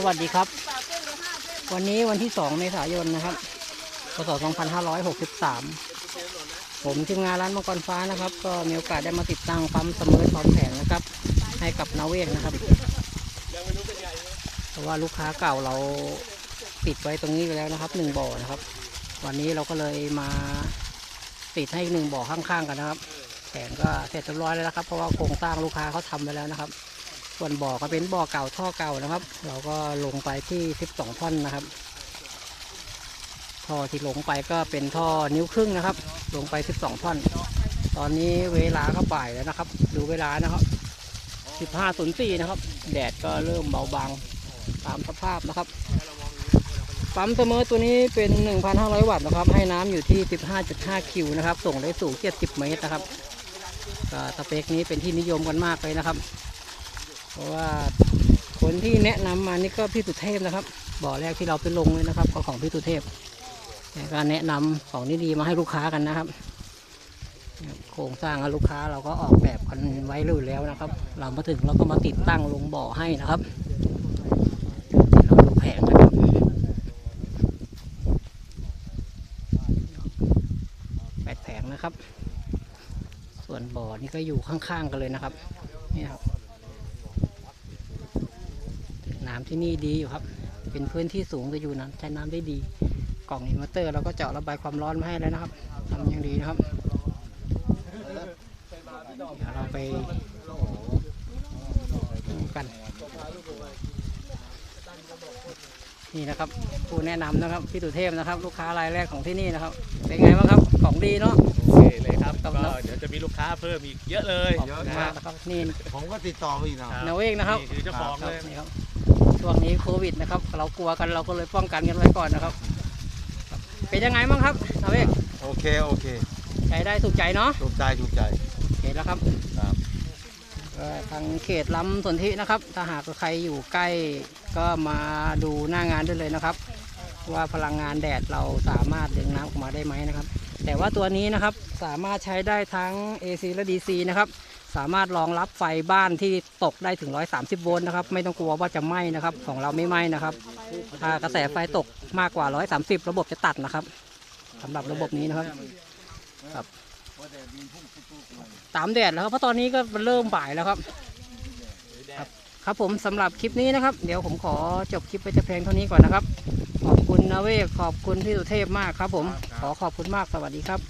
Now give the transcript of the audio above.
สวัสดีครับ วันนี้วันที่ 2 เมษายนนะครับพศ2563 ผมทีมงานร้านมังกรฟ้านะครับ ก็มีโอกาสได้มาติดตั้งปั๊มเสมอความแข็งนะครับ ให้กับนาเวกนะครับเพราะว่าลูกค้าเก่าเราติดไว้ตรงนี้ไปแล้วนะครับหนึ่งบ่อนะครับ วันนี้เราก็เลยมาติดให้อีกหนึ่งบ่อข้างๆกันนะครับแผงก็เสร็จเรียบร้อยแล้วนะครับ เพราะว่าโครงสร้างลูกค้าเขาทำไปแล้วนะครับ ส่วนบ่อก็เป็นบ่อเก่าท่อเก่านะครับ เราก็ลงไปที่ 12 ท่อนนะครับ ท่อที่ลงไปก็เป็นท่อนิ้วครึ่งนะครับ ลงไป 12 ท่อน ตอนนี้เวลาก็บ่ายแล้วนะครับ ดูเวลานะครับ 15.04นะครับ แดดก็เริ่มเบาบางตามสภาพนะครับ ปั๊มเสมอตัวนี้เป็น 1,500 วัตต์นะครับ ให้น้ำอยู่ที่ 15.5 คิวนะครับ ส่งได้สูง 70 เมตรนะครับสเปคนี้เป็นที่นิยมกันมากเลยนะครับ ราะว่าคนที่แนะนำมานี่ก็พี่สุเทพนะครับ บ่อแรกที่เราไปลงเลยนะครับ ก็ของพี่สุเทพแต่ก็แนะนำของดีๆมาให้ลูกค้ากันนะครับ โครงสร้างลูกค้าเราก็ออกแบบกันไว้เลยแล้วนะครับ เรามาถึงเราก็มาติดตั้งลงบ่อให้นะครับเราดูแผงนะครับแปดแผงนะครับ ส่วนบ่อนี่ก็อยู่ข้างๆกันเลยนะครับนี่ครับ น้ำที่นี่ดีอยู่ครับ เป็นพื้นที่สูงจะอยู่นะใช้น้ำได้ดี กล่องอินเวอร์เตอร์เราก็เจาะระบายความร้อนมาให้แล้วนะครับทำอย่างดีนะครับเดี๋ยวเราไปดูกัน นี่นะครับผู้แนะนำนะครับพี่สุเทพนะครับ ลูกค้ารายแรกของที่นี่นะครับ เป็นไงบ้างครับของดีเนาะโอเคเลยครับครับก็เดี๋ยวจะมีลูกค้าเพิ่มอีกเยอะเลยขอบคุณมากนะครับนี่ผมก็ติดต่อมาอีกนะนาเวกนะครับนี่คือเจ้าของครัเลบยนี่ครับ ช่วงนี้โควิดนะครับ เรากลัวกันเราก็เลยป้องกันกันไว้ก่อนนะครับ เป็นยังไงบ้างครับนาเวกโอเคโอเคใช้ได้ถูกใจเนาะถูกใจถูกใจเห็นแล้วครับครับก็ทางเขตลำสนธินะครับ ถ้าหากใครอยู่ใกล้ก็มาดูหน้างานได้เลยนะครับ ว่าพลังงานแดดเราสามารถดึงน้ำออกมาได้ไหมนะครับ แต่ว่าตัวนี้นะครับสามารถใช้ได้ทั้ง AC และ DC นะครับ สามารถรองรับไฟบ้านที่ตกได้ถึง 130 โวลต์นะครับ ไม่ต้องกลัวว่าจะไหม้นะครับ ของเราไม่ไหม้นะครับ ถ้ากระแสไฟตกมากกว่า 130 ระบบจะตัดนะครับสำหรับระบบนี้นะครับครับ ตามแดดแล้วครับเพราะตอนนี้ก็เริ่มบ่ายแล้วครับครับครับผมสำหรับคลิปนี้นะครับ เดี๋ยวผมขอจบคลิปไปแต่เพียงเท่านี้ก่อนนะครับ ขอบคุณนะเวขอบคุณพี่สุเทพมากครับ ผมขอขอบคุณมากสวัสดีครับ